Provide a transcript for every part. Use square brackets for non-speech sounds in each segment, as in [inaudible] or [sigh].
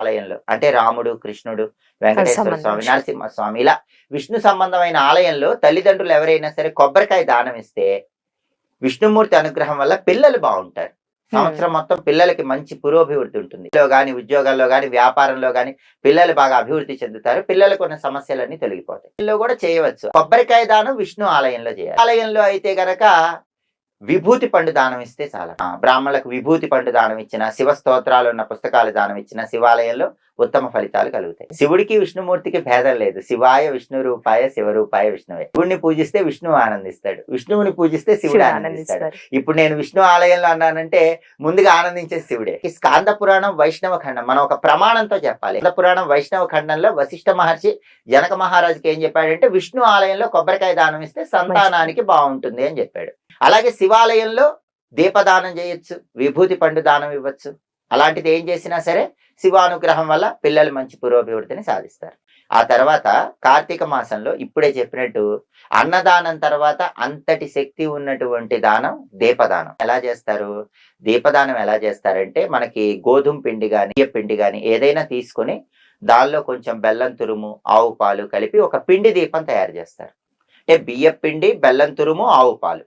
ఆలయంలో. అంటే రాముడు కృష్ణుడు వెంకటేశ్వర. స్వామి నరసింహస్వామి ఇలా విష్ణు సంబంధమైన ఆలయంలో తల్లిదండ్రులు ఎవరైనా సరే కొబ్బరికాయ దానం ఇస్తే విష్ణుమూర్తి అనుగ్రహం వల్ల పిల్లలు బాగుంటారు. సంవత్సరం మొత్తం పిల్లలకి మంచి పురోభివృద్ధి ఉంటుంది. ఇంట్లో గాని ఉద్యోగాల్లో గాని వ్యాపారంలో గాని పిల్లలు బాగా అభివృద్ధి చెందుతారు. పిల్లలకు ఉన్న సమస్యలన్నీ తొలగిపోతాయి. పిల్లలు కూడా చేయవచ్చు. కొబ్బరికాయ దానం విష్ణు ఆలయంలో చేయాలి. ఆలయంలో అయితే గనక విభూతి పండు దానం ఇస్తే చాలా. బ్రాహ్మణులకు విభూతి పండు దానం ఇచ్చిన శివ స్తోత్రాలు ఉన్న పుస్తకాలు దానం ఇచ్చిన శివాలయంలో ఉత్తమ ఫలితాలు కలుగుతాయి. శివుడికి విష్ణుమూర్తికి భేదం లేదు. శివాయ విష్ణు రూపాయ శివరూపాయ విష్ణువే. శివుడిని పూజిస్తే విష్ణువు ఆనందిస్తాడు. విష్ణువుని పూజిస్తే శివుడు ఆనందిస్తాడు. ఇప్పుడు నేను విష్ణు ఆలయంలో అన్నానంటే ముందుగా ఆనందించే శివుడే. ఈ స్కాంద పురాణం వైష్ణవ ఖండం. మనం ఒక ప్రమాణంతో చెప్పాలి. స్కాంద పురాణం వైష్ణవ ఖండంలో వశిష్ఠ మహర్షి జనక మహారాజుకి ఏం చెప్పాడంటే విష్ణు ఆలయంలో కొబ్బరికాయ దానం ఇస్తే సంతానానికి బాగుంటుంది అని చెప్పాడు. అలాగే శివాలయంలో దీపదానం చేయొచ్చు విభూతి పండు దానం ఇవ్వచ్చు. అలాంటిది ఏం చేసినా సరే శివానుగ్రహం వల్ల పిల్లలు మంచి పురోభివృద్ధిని సాధిస్తారు. ఆ తర్వాత కార్తీక మాసంలో ఇప్పుడే చెప్పినట్టు అన్నదానం తర్వాత అంతటి శక్తి ఉన్నటువంటి దానం దీపదానం. ఎలా చేస్తారు? దీపదానం ఎలా చేస్తారంటే మనకి గోధుమ పిండి కానీ బియ్య పిండి కానీ ఏదైనా తీసుకొని దానిలో కొంచెం బెల్లం తురుము ఆవు పాలు కలిపి ఒక పిండి దీపం తయారు చేస్తారు. అంటే బియ్య పిండి బెల్లం తురుము ఆవు పాలు.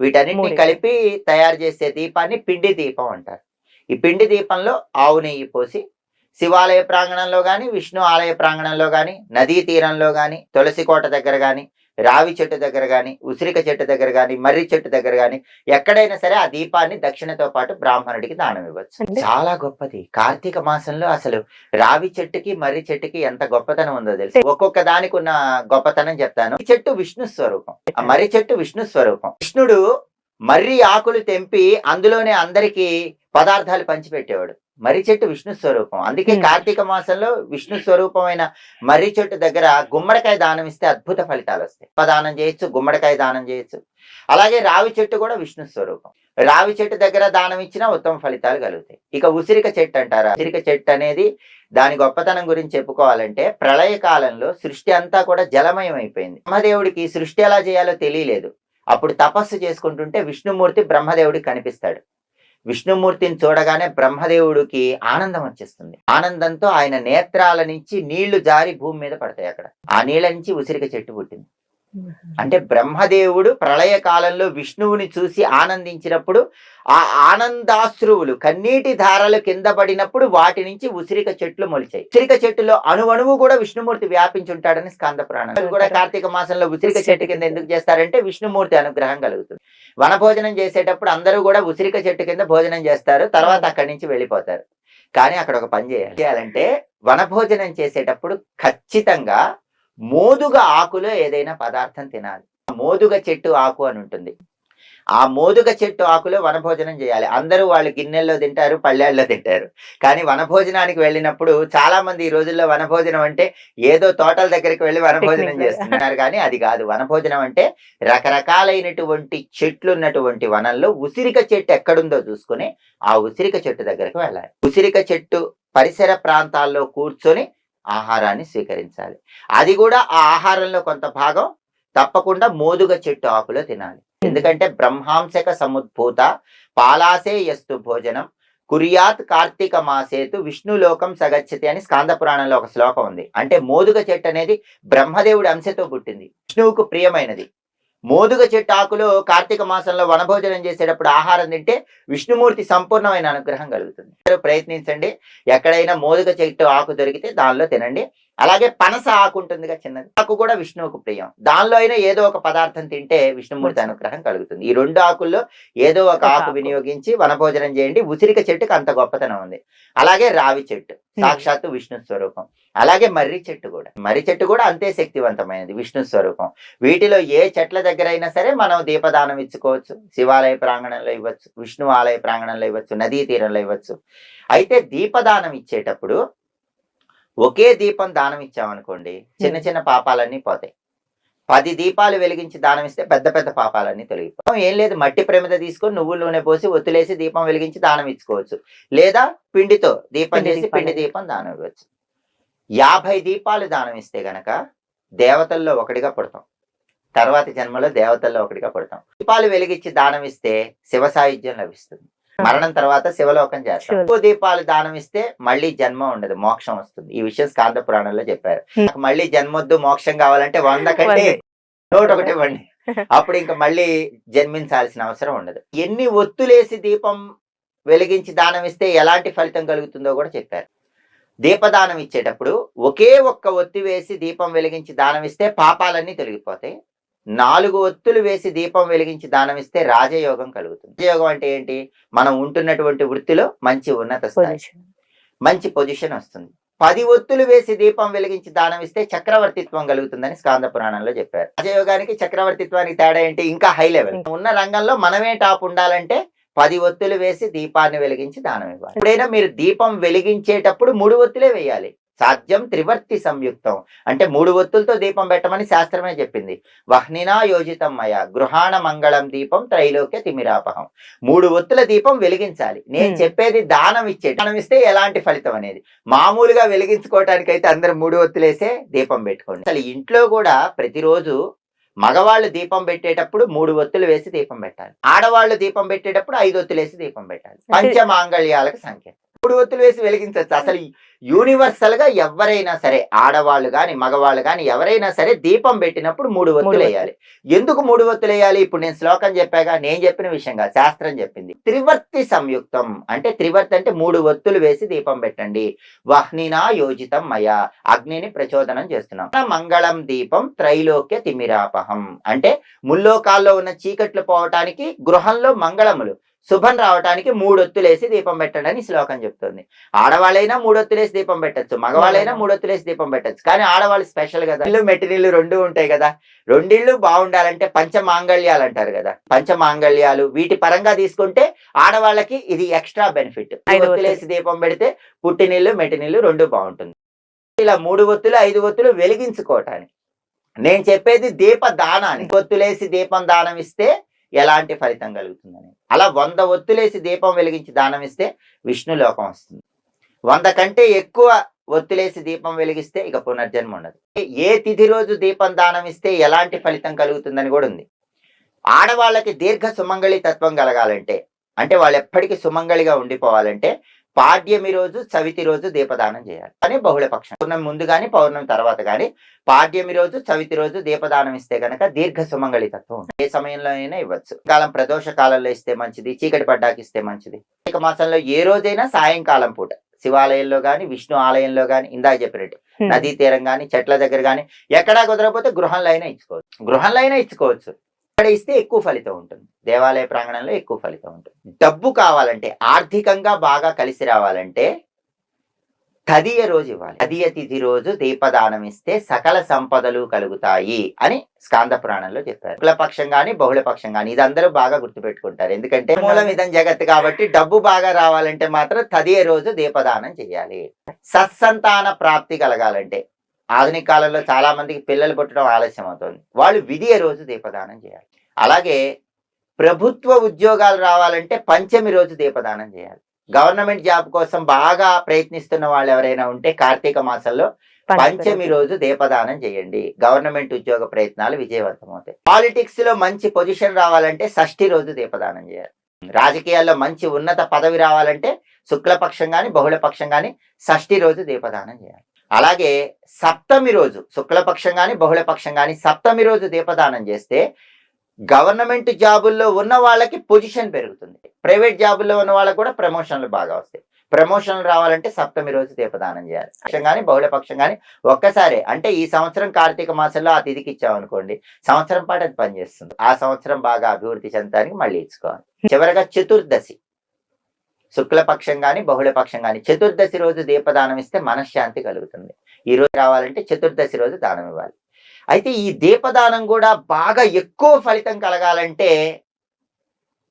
వీటన్నిటిని. కలిపి తయారు చేసే దీపాన్ని పిండి దీపం అంటారు ఈ పిండి దీపంలో ఆవు నెయ్యి పోసి శివాలయ ప్రాంగణంలో గాని విష్ణు ఆలయ ప్రాంగణంలో గాని నదీ తీరంలో గాని తులసి కోట దగ్గర గాని రావి చెట్టు దగ్గర గాని ఉసిరిక చెట్టు దగ్గర గాని మర్రి చెట్టు దగ్గర గాని ఎక్కడైనా సరే ఆ దీపాన్ని దక్షిణతో పాటు బ్రాహ్మణుడికి దానం ఇవ్వచ్చు. చాలా గొప్పది. కార్తీక మాసంలో అసలు రావి చెట్టుకి మర్రి చెట్టుకి ఎంత గొప్పతనం ఉందో తెలుసు? ఒక్కొక్క దానికి ఉన్న గొప్పతనం చెప్తాను. ఈ చెట్టు విష్ణు స్వరూపం. ఆ మర్రి చెట్టు విష్ణు స్వరూపం. కృష్ణుడు మర్రి ఆకులు తెంపి అందులోనే అందరికి పదార్థాలు పంచిపెట్టేవాడు. మర్రి చెట్టు విష్ణు స్వరూపం. అందుకే. కార్తీక మాసంలో విష్ణు స్వరూపమైన మర్రి చెట్టు దగ్గర గుమ్మడికాయ దానం ఇస్తే అద్భుత ఫలితాలు వస్తాయి. దానం చేయొచ్చు గుమ్మడికాయ దానం చేయొచ్చు. అలాగే రావి చెట్టు కూడా విష్ణు స్వరూపం. రావి చెట్టు దగ్గర దానం ఇచ్చినా ఉత్తమ ఫలితాలు కలుగుతాయి. ఇక ఉసిరిక చెట్టు అంటారా? ఉసిరిక చెట్టు అనేది దాని గొప్పతనం గురించి చెప్పుకోవాలంటే ప్రళయ కాలంలో సృష్టి అంతా కూడా జలమయం అయిపోయింది. బ్రహ్మదేవుడికి సృష్టి ఎలా చేయాలో తెలియలేదు. అప్పుడు తపస్సు చేసుకుంటుంటే విష్ణుమూర్తి బ్రహ్మదేవుడికి కనిపిస్తాడు. విష్ణుమూర్తిని చూడగానే బ్రహ్మదేవుడికి ఆనందం వచ్చేస్తుంది. ఆనందంతో ఆయన నేత్రాల నుంచి నీళ్ళు జారి భూమి మీద పడతాయి అక్కడ. ఆ నీళ్ళ నుంచి ఉసిరిక చెట్టు పుట్టింది. అంటే బ్రహ్మదేవుడు ప్రళయ కాలంలో విష్ణువుని చూసి ఆనందించినప్పుడు ఆ ఆనందాశ్రువులు కన్నీటి ధారలు కింద పడినప్పుడు వాటి నుంచి ఉసిరిక చెట్లు మొలిచాయి. ఉసిరిక చెట్టులో అణువణువు కూడా విష్ణుమూర్తి వ్యాపించి ఉంటాడని స్కంద పురాణం. కూడా కార్తీక మాసంలో ఉసిరిక చెట్టు కింద ఎందుకు చేస్తారంటే విష్ణుమూర్తి అనుగ్రహం కలుగుతుంది. వనభోజనం చేసేటప్పుడు అందరూ కూడా ఉసిరిక చెట్టు కింద భోజనం చేస్తారు. తర్వాత అక్కడి నుంచి వెళ్ళిపోతారు. కానీ అక్కడ ఒక పని చేయాలి. చేయాలంటే వనభోజనం చేసేటప్పుడు ఖచ్చితంగా మోదుగ ఆకులో ఏదైనా పదార్థం తినాలి. ఆ మోదుగ చెట్టు ఆకు అని ఉంటుంది. ఆ మోదుగ చెట్టు ఆకులో వనభోజనం చేయాలి. అందరూ వాళ్ళు గిన్నెల్లో తింటారు పళ్ళేళ్ళలో తింటారు. కానీ వనభోజనానికి వెళ్ళినప్పుడు చాలా మంది ఈ రోజుల్లో వనభోజనం అంటే ఏదో తోటల దగ్గరికి వెళ్ళి వనభోజనం. చేస్తున్నారు. కానీ అది కాదు. వనభోజనం అంటే రకరకాలైనటువంటి చెట్లు ఉన్నటువంటి వనంలో ఉసిరిక చెట్టు ఎక్కడుందో చూసుకుని ఆ ఉసిరిక చెట్టు దగ్గరకు వెళ్ళాలి. ఉసిరిక చెట్టు పరిసర ప్రాంతాల్లో కూర్చొని ఆహారాన్ని స్వీకరించాలి. అది కూడా ఆ ఆహారంలో కొంత భాగం తప్పకుండా మోదుగ చెట్టు ఆకులో తినాలి. ఎందుకంటే బ్రహ్మాంశక సముద్భూత పాలాసే యస్తు భోజనం. కుర్యాత్ కార్తీక మాసేతు విష్ణులోకం సగచ్చతి అని స్కాంద పురాణంలో ఒక శ్లోకం ఉంది. అంటే మోదుగ చెట్టు అనేది బ్రహ్మదేవుడి అంశతో పుట్టింది. విష్ణువుకు ప్రియమైనది. మోదుగ చెట్టు ఆకులో కార్తీక మాసంలో వనభోజనం చేసేటప్పుడు ఆహారం తింటే విష్ణుమూర్తి సంపూర్ణమైన అనుగ్రహం కలుగుతుంది. ప్రయత్నించండి. ఎక్కడైనా మోదుగ చెట్టు ఆకు దొరికితే దానిలో తినండి. అలాగే పనస ఆకు ఉంటుందిగా చిన్నది. ఆకు కూడా విష్ణువుకు ప్రియం. దానిలో అయినా ఏదో ఒక పదార్థం తింటే విష్ణుమూర్తి అనుగ్రహం కలుగుతుంది. ఈ రెండు ఆకుల్లో ఏదో ఒక ఆకు. వినియోగించి వనభోజనం చేయండి. ఉసిరిక చెట్టుకు అంత గొప్పతనం ఉంది. అలాగే రావి చెట్టు సాక్షాత్తు విష్ణు స్వరూపం. అలాగే మర్రి చెట్టు కూడా. మర్రి చెట్టు కూడా అంతే శక్తివంతమైనది విష్ణు స్వరూపం. వీటిలో ఏ చెట్ల దగ్గర అయినా సరే మనం దీపదానం ఇచ్చుకోవచ్చు శివాలయ ప్రాంగణంలో ఇవ్వచ్చు విష్ణు ఆలయ ప్రాంగణంలో ఇవ్వచ్చు నదీ తీరంలో ఇవ్వచ్చు. అయితే దీపదానం ఇచ్చేటప్పుడు ఒకే దీపం దానం ఇచ్చామనుకోండి చిన్న చిన్న పాపాలన్నీ పోతాయి. పది దీపాలు వెలిగించి దానం ఇస్తే పెద్ద పెద్ద పాపాలన్నీ తొలగిపోతాయి. ఏం లేదు మట్టి ప్రమిద తీసుకొని నువ్వుల నూనె పోసి ఒత్తులేసి దీపం వెలిగించి దానం ఇచ్చుకోవచ్చు. లేదా పిండితో దీపం చేసి. పిండి దీపం దానం ఇవ్వచ్చు. యాభై దీపాలు దానం ఇస్తే గనక దేవతల్లో ఒకటిగా పుడతాం. తర్వాతి జన్మలో దేవతల్లో ఒకటిగా పుడతాం. దీపాలు వెలిగించి దానం ఇస్తే శివ సాయుధ్యం లభిస్తుంది. మరణం తర్వాత శివలోకం చేస్తాం. ఎక్కువ దీపాలు దానం ఇస్తే మళ్ళీ జన్మ ఉండదు మోక్షం వస్తుంది. ఈ విషయం స్కాంద పురాణంలో చెప్పారు. Hmm. మళ్ళీ జన్మొద్దు మోక్షం కావాలంటే వంద [laughs] కంటే. నూట ఒకటి ఇవ్వండి. [laughs] అప్పుడు ఇంకా మళ్ళీ జన్మించాల్సిన అవసరం ఉండదు. ఎన్ని ఒత్తులేసి దీపం వెలిగించి దానం ఇస్తే ఎలాంటి ఫలితం కలుగుతుందో కూడా చెప్పారు. దీపదానం ఇచ్చేటప్పుడు ఒకే ఒక్క ఒత్తి వేసి దీపం వెలిగించి దానం ఇస్తే పాపాలన్నీ తొలగిపోతాయి. నాలుగు ఒత్తులు వేసి దీపం వెలిగించి దానం ఇస్తే రాజయోగం కలుగుతుంది. రాజయోగం అంటే ఏంటి? మనం ఉంటున్నటువంటి వృత్తిలో మంచి ఉన్నత స్థాయి. మంచి పొజిషన్ వస్తుంది. పది ఒత్తులు వేసి దీపం వెలిగించి దానం ఇస్తే చక్రవర్తిత్వం కలుగుతుందని స్కాంద పురాణంలో చెప్పారు. రాజయోగానికి చక్రవర్తిత్వానికి తేడా ఏంటి? ఇంకా హై లెవెల్. ఉన్న రంగంలో మనమే టాప్ ఉండాలంటే పది ఒత్తులు వేసి దీపాన్ని వెలిగించి దానం ఇవ్వాలి. ఎప్పుడైనా మీరు దీపం వెలిగించేటప్పుడు మూడు ఒత్తులే వేయాలి. సాధ్యం త్రివర్తి సంయుక్తం. అంటే మూడు ఒత్తులతో దీపం పెట్టమని శాస్త్రమే చెప్పింది. వహ్నినా యోజితం మయ గృహాణ మంగళం దీపం త్రైలోక్య తిమిరాపహం. మూడు ఒత్తుల దీపం వెలిగించాలి. నేను. చెప్పేది దానం ఇచ్చే దానం ఇస్తే ఎలాంటి ఫలితం అనేది. మామూలుగా వెలిగించుకోవటానికి అయితే అందరు మూడు ఒత్తులేసే దీపం పెట్టుకోండి. అసలు ఇంట్లో కూడా ప్రతిరోజు మగవాళ్ళు దీపం పెట్టేటప్పుడు మూడు ఒత్తులు వేసి దీపం పెట్టాలి. ఆడవాళ్ళు దీపం పెట్టేటప్పుడు ఐదు ఒత్తులు వేసి దీపం పెట్టాలి. పంచమాంగళ్యాలకు సంఖ్య మూడు ఒత్తులు వేసి వెలిగించవచ్చు అసలు యూనివర్సల్గా ఎవరైనా సరే ఆడవాళ్ళు గాని మగవాళ్ళు గాని ఎవరైనా సరే దీపం పెట్టినప్పుడు మూడు ఒత్తులు ఒత్తులు. వేయాలి. ఎందుకు మూడు ఒత్తులు వేయాలి? ఇప్పుడు నేను శ్లోకం చెప్పాగా నేను చెప్పిన విషయంగా శాస్త్రం చెప్పింది. త్రివర్తి సంయుక్తం అంటే త్రివర్తి అంటే మూడు ఒత్తులు వేసి దీపం పెట్టండి. వహ్నినా యోజితం మయా అగ్నిని ప్రచోదనం చేస్తున్నాం. మంగళం దీపం త్రైలోక్య తిమిరాపహం. అంటే ముల్లోకాల్లో ఉన్న చీకట్లు పోవటానికి గృహంలో మంగళములు. శుభం రావటానికి మూడొత్తులేసి దీపం పెట్టండి అని శ్లోకం చెప్తుంది. ఆడవాళ్ళైనా మూడొత్తులేసి దీపం పెట్టచ్చు మగవాళ్ళైనా మూడొత్తులేసి దీపం పెట్టచ్చు. కానీ ఆడవాళ్ళు స్పెషల్ కదా. ఇల్లు మెటీరియల్ రెండు ఉంటాయి కదా. రెండిళ్ళు బాగుండాలంటే పంచమాంగళ్యాలు అంటారు కదా. పంచమాంగళ్యాలు వీటి పరంగా తీసుకుంటే ఆడవాళ్ళకి ఇది ఎక్స్ట్రా బెనిఫిట్. ఐదు ఒత్తులేసి దీపం పెడితే పుట్టినీళ్ళు మెటినీళ్ళు రెండు బాగుంటుంది. ఇలా మూడు ఒత్తులు ఐదు ఒత్తులు వెలిగించుకోవటానికి. నేను చెప్పేది దీప దానానికి. ఒత్తులేసి దీపం దానం ఇస్తే ఎలాంటి ఫలితం కలుగుతుందని అలా వంద ఒత్తులేసి దీపం వెలిగించి దానం ఇస్తే విష్ణు లోకం వస్తుంది. వంద కంటే ఎక్కువ ఒత్తులేసి దీపం వెలిగిస్తే ఇక పునర్జన్మ ఉండదు. ఏ తిథి రోజు దీపం దానం ఇస్తే ఎలాంటి ఫలితం కలుగుతుందని కూడా ఉంది. ఆడవాళ్ళకి దీర్ఘ సుమంగళి తత్వం కలగాలంటే అంటే వాళ్ళు ఎప్పటికీ సుమంగళిగా ఉండిపోవాలంటే పాడ్యమి రోజు చవితి రోజు దీపదానం చేయాలి. కానీ బహుళపక్షం పౌర్ణమి ముందు కానీ పౌర్ణమి తర్వాత కానీ పాడ్యమి రోజు చవితి రోజు దీపదానం ఇస్తే గనక దీర్ఘ సుమంగళి తత్వం ఉంటుంది. ఏ సమయంలో అయినా ఇవ్వచ్చు. కాలం ప్రదోష కాలంలో ఇస్తే మంచిది చీకటి పడ్డాక ఇస్తే మంచిది. కార్తీక మాసంలో ఏ రోజైనా సాయంకాలం పూట. శివాలయంలో గాని విష్ణు ఆలయంలో గాని ఇందాక చెప్పినట్టు. నదీ తీరం గాని చెట్ల దగ్గర గాని ఎక్కడా కుదరకపోతే గృహంలో అయినా ఇచ్చుకోవచ్చు. గృహంలో అయినా ఇచ్చుకోవచ్చు. ఇక్కడ ఇస్తే ఎక్కువ ఫలితం ఉంటుంది. దేవాలయ ప్రాంగణంలో ఎక్కువ ఫలితం ఉంటుంది. డబ్బు కావాలంటే ఆర్థికంగా బాగా కలిసి రావాలంటే తదియ రోజు ఇవ్వాలి. తదియ తిథి రోజు దీపదానం ఇస్తే సకల సంపదలు కలుగుతాయి అని స్కాంద పురాణంలో చెప్పారు. కులపక్షం కానీ గాని బహుళ గాని ఇది అందరూ బాగా గుర్తుపెట్టుకుంటారు. ఎందుకంటే మూలం ఇదం జగత్ కాబట్టి డబ్బు బాగా రావాలంటే మాత్రం తదియ రోజు దీపదానం చేయాలి. సత్సంతాన ప్రాప్తి కలగాలంటే ఆధునిక కాలంలో చాలా మందికి పిల్లలు పుట్టడం ఆలస్యం అవుతుంది. వాళ్ళు విధియ రోజు దీపదానం చేయాలి. అలాగే ప్రభుత్వ ఉద్యోగాలు రావాలంటే పంచమి రోజు దీపదానం చేయాలి. గవర్నమెంట్ జాబ్ కోసం బాగా ప్రయత్నిస్తున్న వాళ్ళు ఎవరైనా ఉంటే కార్తీక మాసంలో పంచమి రోజు. దీపదానం చేయండి. గవర్నమెంట్ ఉద్యోగ ప్రయత్నాలు విజయవంతం అవుతాయి. పాలిటిక్స్లో మంచి పొజిషన్ రావాలంటే షష్ఠి రోజు దీపదానం చేయాలి. రాజకీయాల్లో మంచి ఉన్నత పదవి రావాలంటే శుక్లపక్షం గాని బహుళపక్షం గాని షష్ఠి రోజు దీపదానం చేయాలి. అలాగే సప్తమి రోజు శుక్లపక్షం కానీ బహుళపక్షం కానీ సప్తమి రోజు దీపదానం చేస్తే గవర్నమెంట్ జాబుల్లో ఉన్న వాళ్ళకి పొజిషన్ పెరుగుతుంది. ప్రైవేట్ జాబుల్లో ఉన్న వాళ్ళకి కూడా ప్రమోషన్లు బాగా వస్తాయి. ప్రమోషన్లు రావాలంటే సప్తమి రోజు దీపదానం చేయాలి. పక్షం కానీ బహుళ పక్షం కానీ ఒక్కసారే అంటే ఈ సంవత్సరం కార్తీక మాసంలో ఆ తిథికి ఇచ్చామనుకోండి సంవత్సరం పాటు అది పనిచేస్తుంది. ఆ సంవత్సరం బాగా అభివృద్ధి చెందడానికి మళ్ళీ ఇచ్చుకోవాలి. చివరగా చతుర్దశి. శుక్లపక్షం కానీ బహుళపక్షం కానీ చతుర్దశి రోజు దీపదానం ఇస్తే మనశ్శాంతి కలుగుతుంది. ఈ రోజు రావాలంటే చతుర్దశి రోజు దానం ఇవ్వాలి. అయితే ఈ దీపదానం కూడా బాగా ఎక్కువ ఫలితం కలగాలంటే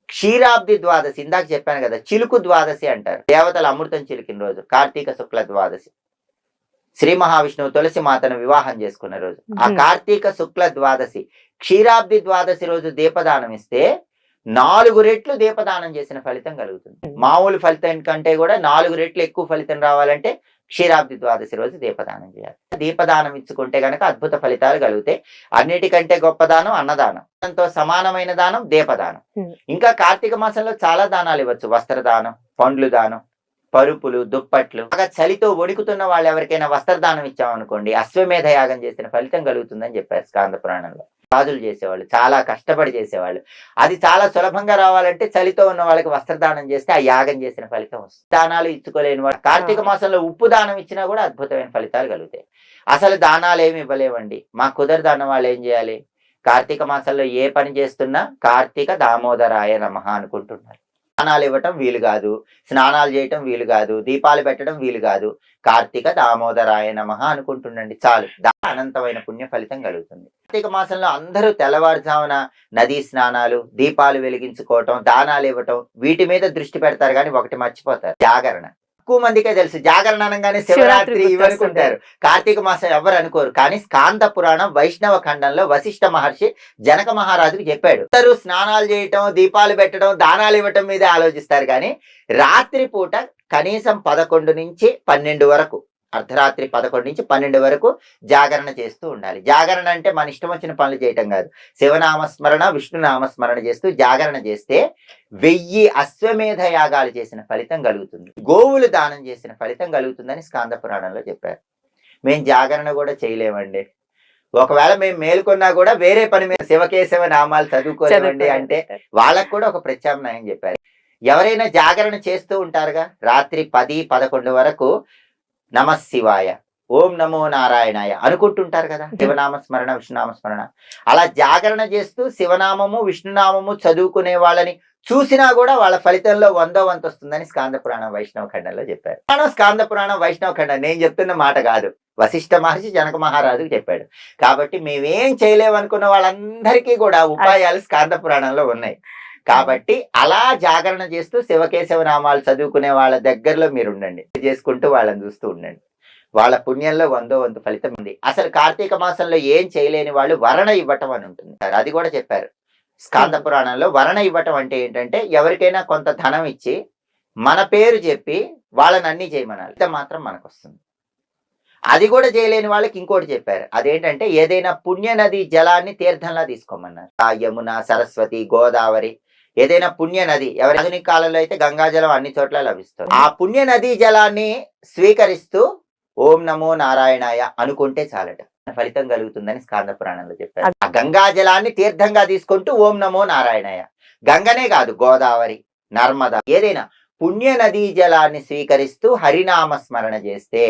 క్షీరాబ్ది ద్వాదశి ఇందాక చెప్పాను కదా చిలుకు ద్వాదశి అంటారు. దేవతల అమృతం చిలికిన రోజు కార్తీక శుక్ల ద్వాదశి. శ్రీ మహావిష్ణువు తులసి మాతను వివాహం చేసుకున్న రోజు. ఆ. కార్తీక శుక్ల ద్వాదశి క్షీరాబ్ది ద్వాదశి రోజు దీపదానం ఇస్తే నాలుగు రెట్లు దీపదానం చేసిన ఫలితం కలుగుతుంది. మ్మ్. మామూలు ఫలితం కంటే కూడా నాలుగు రెట్లు ఎక్కువ ఫలితం రావాలంటే క్షీరాబ్ది ద్వాదశి రోజు దీపదానం చేయాలి. దీపదానం ఇచ్చుకుంటే గనక అద్భుత ఫలితాలు కలుగుతాయి. అన్నిటికంటే గొప్ప దానం అన్నదానం. దానంతో సమానమైన దానం దీపదానం. ఇంకా కార్తీక మాసంలో చాలా దానాలు ఇవ్వచ్చు. వస్త్రదానం పండ్లు దానం పరుపులు దుప్పట్లు. బాగా చలితో వణుకుతున్న వాళ్ళు ఎవరికైనా వస్త్రదానం ఇచ్చామనుకోండి అశ్వమేధ యాగం చేసిన ఫలితం కలుగుతుందని చెప్పారు స్కాంద పురాణంలో. రాజులు చేసేవాళ్ళు చాలా కష్టపడి చేసేవాళ్ళు. అది చాలా సులభంగా రావాలంటే చలితో ఉన్న వాళ్ళకి వస్త్రదానం చేస్తే ఆ యాగం చేసిన ఫలితం వస్తుంది. దానాలు ఇచ్చుకోలేని వాళ్ళు కార్తీక మాసంలో ఉప్పు దానం ఇచ్చినా కూడా అద్భుతమైన ఫలితాలు కలుగుతాయి. అసలు దానాలు ఏమి ఇవ్వలేవండి. మా కుదరదన్న వాళ్ళు ఏం చేయాలి? కార్తీక మాసంలో ఏ పని చేస్తున్నా కార్తీక దామోదరాయ నమః అనుకుంటున్నారు. స్నానాలు ఇవ్వటం వీలు కాదు. స్నానాలు చేయటం వీలు కాదు. దీపాలు పెట్టడం వీలు కాదు. కార్తీక దామోదరాయ నమ అనుకుంటుండండి. చాలు. దా అనంతమైన పుణ్య ఫలితం కలుగుతుంది. కార్తీక మాసంలో అందరూ తెల్లవారుజామున నదీ స్నానాలు దీపాలు వెలిగించుకోవటం దానాలు ఇవ్వటం వీటి మీద దృష్టి పెడతారు కానీ ఒకటి మర్చిపోతారు. జాగరణ. ఎక్కువ మందికే తెలుసు. జాగరణ అనగానే శివరాత్రి శివరాత్రి ఇవనుకుంటారు కార్తీక మాసం ఎవరు అనుకోరు. కానీ స్కాంద పురాణం వైష్ణవ ఖండంలో వశిష్ఠ మహర్షి జనక మహారాజుకి చెప్పాడు. అందరూ స్నానాలు చేయటం దీపాలు పెట్టడం దానాలు ఇవ్వటం మీదే ఆలోచిస్తారు. కానీ రాత్రి పూట కనీసం పదకొండు నుంచి పన్నెండు వరకు అర్ధరాత్రి పదకొండు నుంచి పన్నెండు వరకు జాగరణ చేస్తూ ఉండాలి. జాగరణ అంటే మన ఇష్టం వచ్చిన పనులు చేయటం కాదు. శివనామస్మరణ విష్ణు నామస్మరణ చేస్తూ జాగరణ చేస్తే వెయ్యి అశ్వమేధ యాగాలు చేసిన ఫలితం కలుగుతుంది. గోవులు దానం చేసిన ఫలితం కలుగుతుందని స్కాంద పురాణంలో చెప్పారు. మేము జాగరణ కూడా చేయలేమండి. ఒకవేళ మేము మేల్కొన్నా కూడా వేరే పని మీద శివకేశవ నామాలు చదువుకోలేమండి అంటే వాళ్ళకు కూడా ఒక ప్రత్యామ్నాయం చెప్పారు. ఎవరైనా జాగరణ చేస్తూ ఉంటారుగా? రాత్రి పది పదకొండు వరకు నమ శివాయ ఓం నమో నారాయణాయ అనుకుంటుంటారు కదా [laughs] శివనామ స్మరణ విష్ణునామ స్మరణ అలా జాగరణ చేస్తూ శివనామము విష్ణునామము చదువుకునే వాళ్ళని చూసినా కూడా వాళ్ళ ఫలితంలో వందో వంతు వస్తుందని స్కాంద పురాణం వైష్ణవ ఖండంలో చెప్పారు. మనం స్కాంద పురాణం వైష్ణవ ఖండం నేను చెప్తున్న మాట కాదు. వశిష్ఠ మహర్షి జనక మహారాజుకు చెప్పాడు. కాబట్టి మేమేం చేయలేమనుకున్న వాళ్ళందరికీ కూడా ఉపాయాలు స్కాంద పురాణంలో ఉన్నాయి. కాబట్టి అలా జాగరణ చేస్తూ శివకేశవ నామాలు చదువుకునే వాళ్ళ దగ్గరలో మీరు ఉండండి. చేసుకుంటూ వాళ్ళని చూస్తూ ఉండండి. వాళ్ళ పుణ్యంలో వందో వంతు ఫలితం ఉంది. అసలు కార్తీక మాసంలో ఏం చేయలేని వాళ్ళు వరణ ఇవ్వటం అని ఉంటుంది. అది కూడా చెప్పారు. స్కాంద పురాణంలో వరణ ఇవ్వటం అంటే ఏంటంటే ఎవరికైనా కొంత ధనం ఇచ్చి మన పేరు చెప్పి వాళ్ళని అన్ని చేయమనాలి. అయితే మాత్రం మనకు వస్తుంది అది కూడా చేయలేని వాళ్ళకి ఇంకోటి చెప్పారు. అదేంటంటే ఏదైనా పుణ్య నది జలాన్ని తీర్థంలా తీసుకోమన్నారు. ఆ యమున సరస్వతి గోదావరి ఏదైనా పుణ్య నది ఎవరి ఆధునిక కాలంలో అయితే గంగాజలం అన్ని చోట్ల లభిస్తుంది. ఆ పుణ్య నదీ జలాన్ని స్వీకరిస్తూ ఓం నమో నారాయణాయ అనుకుంటే చాలట. ఫలితం కలుగుతుందని స్కాంద పురాణంలో చెప్పారు. ఆ గంగా జలాన్ని తీర్థంగా తీసుకుంటూ ఓం నమో నారాయణాయ. గంగనే కాదు గోదావరి నర్మద ఏదైనా పుణ్య నదీ జలాన్ని స్వీకరిస్తూ హరినామ స్మరణ చేస్తే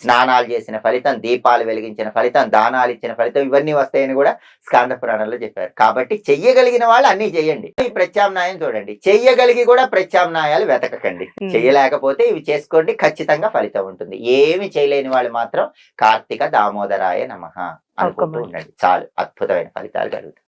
స్నానాలు చేసిన ఫలితం దీపాలు వెలిగించిన ఫలితం దానాలు ఇచ్చిన ఫలితం ఇవన్నీ వస్తాయని కూడా స్కాంద పురాణంలో చెప్పారు. కాబట్టి చెయ్యగలిగిన వాళ్ళు అన్ని చేయండి. ఈ ప్రత్యామ్నాయం చూడండి. చెయ్యగలిగి కూడా ప్రత్యామ్నాయాలు వెతకకండి. చేయలేకపోతే ఇవి చేసుకోండి ఖచ్చితంగా ఫలితం ఉంటుంది. ఏమి చేయలేని వాళ్ళు మాత్రం కార్తీక దామోదరాయ నమః అనుకుంటూ. ఉండండి. చాలు అద్భుతమైన ఫలితాలు కలుగుతాయి.